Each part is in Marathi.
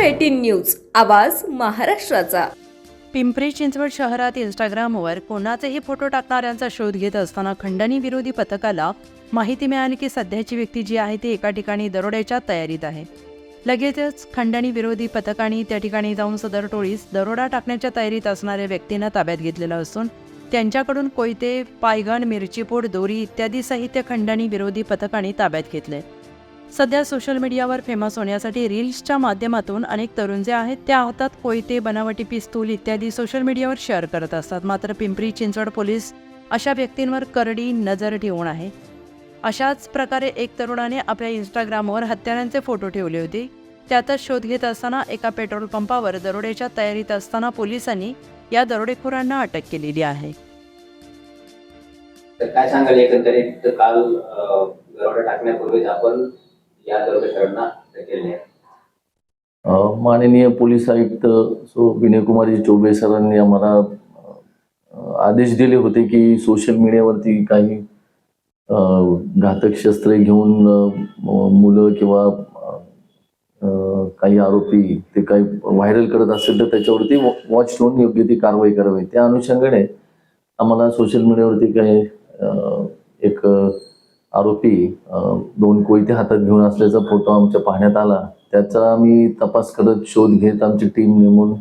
एटीन न्यूज आवाज महाराष्ट्राचा. पिंपरी चिंचवड शहरात इंस्टाग्रामवर कोणाचेही फोटो टाकणाऱ्यांचा शोध घेत असताना खंडणी विरोधी पथकाला माहिती मिळाली की सध्याची व्यक्ती जी आहे ती एका ठिकाणी दरोड्याच्या तयारीत आहे. लगेचच खंडणी विरोधी पथकाने त्या ठिकाणी जाऊन सदर टोळीस दरोडा टाकण्याच्या तयारीत असणाऱ्या व्यक्तींना ताब्यात घेतलेलं असून त्यांच्याकडून कोयते पायगण मिरचीपूड दोरी इत्यादी साहित्य खंडणी विरोधी पथकाने ताब्यात घेतले. सध्या सोशल मीडियावर फेमस होण्यासाठी रील्सच्या माध्यमातून अनेक तरुण जे आहेत त्या हातात कोयते बनावटी पिस्तूल इत्यादी सोशल मीडियावर शेअर करत असतात. मात्र पिंपरी चिंचवड पोलीस अशा व्यक्तींवर करडी नजर ठेवून आहे. अशाच प्रकारे एक तरुणाने आपल्या इंस्टाग्रामवर हत्यारांचे फोटो ठेवले होते. त्यातच शोध घेत असताना एका पेट्रोल पंपावर दरोड्याच्या तयारीत असताना पोलिसांनी या दरोडेखोरांना अटक केलेली आहे. तर काय सांगाल एकंदरीत? काल दरोडा टाकण्यापूर्वीच आपण माननीय पोलीस आयुक्त सो विनयकुमारी चौबे सरांनी आम्हाला आदेश दिले होते की सोशल मीडियावरती काही घातक शस्त्रे घेऊन मुलं किंवा काही आरोपी ते काही व्हायरल करत असेल तर त्याच्यावरती वॉच ठेवून योग्य ती कारवाई करावी. त्या अनुषंगाने आम्हाला सोशल मीडियावरती काही एक आरोपी दोन कोयते हातात घेऊन असल्याचा फोटो आमच्या पाहण्यात आला. त्याचा आम्ही तपास करत शोध घेत आमची टीम नेमून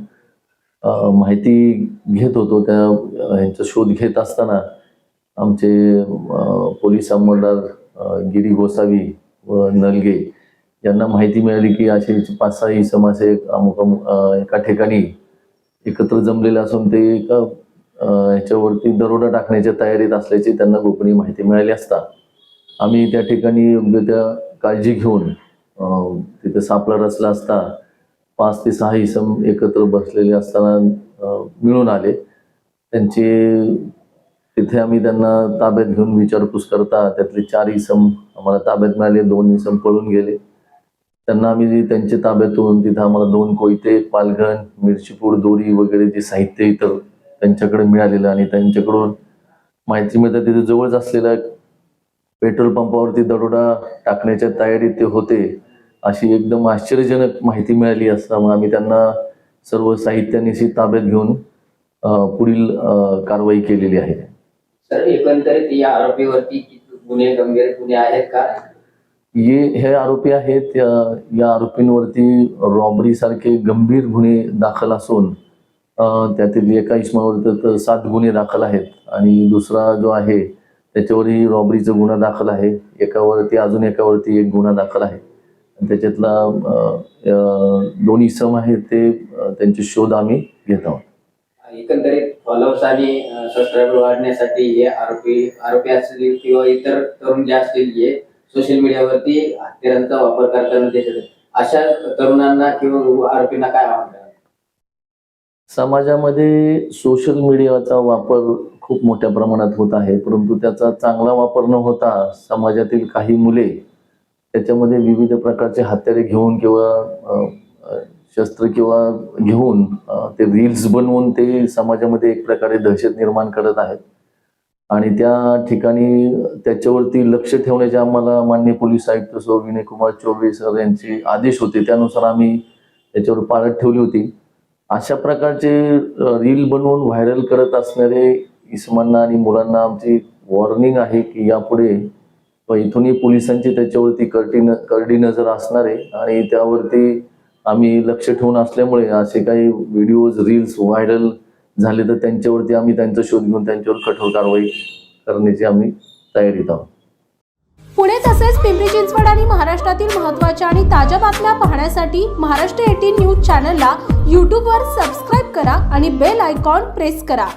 माहिती घेत होतो. त्या ह्यांचा शोध घेत असताना आमचे पोलीस अंमलदार गिरी गोसावी व नलगे यांना माहिती मिळाली की असे पाच सहा इसम असे अमुक एका ठिकाणी एकत्र जमलेले असून ते एका ह्याच्यावरती दरोडा टाकण्याच्या तयारीत असल्याची त्यांना गोपनीय माहिती मिळाली असता. आम्ही त्या ठिकाणी योग्य त्या काळजी घेऊन तिथे सापळा रचला असता पाच ते सहा इसम एकत्र बसलेले असताना मिळून आले. त्यांचे तिथे आम्ही त्यांना ताब्यात घेऊन विचारपूस करता त्यातले चार इसम आम्हाला ताब्यात मिळाले दोन इसम पळून गेले. त्यांना आम्ही त्यांच्या ताब्यातून तिथं आम्हाला दोन कोयते पालघन मिरचीपूड दोरी वगैरे जे साहित्य इतर त्यांच्याकडे मिळालेलं आणि त्यांच्याकडून माहिती मिळतं तिथे जवळच असलेला पेट्रोल पंपावरती दरोडा टाकण्याच्या तयारीत ते होते अशी एकदम आश्चर्यजनक माहिती मिळाली असता मग आम्ही त्यांना सर्व साहित्यानिशी ताब्यात घेऊन पुढील कारवाई केलेली आहे. सर एकंदरीत या आरोपीवरती गुन्हे गंभीर गुन्हे आहेत का? ये हे आरोपी आहेत या या आरोपींवरती रॉबरी सारखे गंभीर गुन्हे दाखल असून त्यातील एका इसमावर तर सात गुन्हे दाखल आहेत. आणि दुसरा जो आहे त्याच्यावरही रॉबरीचा गुन्हा दाखल आहे. एकावरती अजून एकावरती एक गुन्हा दाखल आहे. त्याच्यातला दोन इसम आहेत ते त्यांचे शोध आम्ही घेत आहोत. एकंदरीत फॉलोअर्स आणि सबस्क्रायबर वाढण्यासाठी हे आरोपी आरोपी असतील किंवा इतर तरुण जे असतील सोशल मीडियावरती हत्यारांचा वापर करताना दिसत. अशा तरुणांना किंवा आरोपींना काय आव्हान समाजामध्ये सोशल मीडियाचा वापर खूप मोठ्या प्रमाणात होत आहे. परंतु त्याचा चांगला वापर न होता समाजातील काही मुले त्याच्यामध्ये विविध प्रकारचे हत्यारे घेऊन किंवा शस्त्र किंवा घेऊन ते रील्स बनवून ते समाजामध्ये एक प्रकारे दहशत निर्माण करत आहेत. आणि त्या ठिकाणी त्याच्यावरती लक्ष ठेवण्याचे आम्हाला मान्य पोलीस आयुक्त सो. विनयकुमार चौबे सर यांचे आदेश होते. त्यानुसार आम्ही त्याच्यावर पाळत ठेवली होती. अशा प्रकारचे रील बनवून व्हायरल करत असणारे इसमांना आणि मुलांना आमची वॉर्निंग आहे की यापुढे व इथूनही पोलिसांची त्याच्यावरती करटी न करडी नजर असणार आहे आणि त्यावरती आम्ही लक्ष ठेवून असल्यामुळे असे काही व्हिडिओज रील्स व्हायरल झाले तर त्यांच्यावरती आम्ही त्यांचा शोध घेऊन त्यांच्यावर कठोर कारवाई करण्याची आम्ही तयारीत आहोत. पुणे तसेच पिंपरी चिंचवड आणि महाराष्ट्रातील महत्त्वाच्या आणि ताज्या बातम्या पाहण्यासाठी महाराष्ट्र एटीन न्यूज चॅनलला यूट्यूबवर सबस्क्राईब करा आणि बेल आयकॉन प्रेस करा.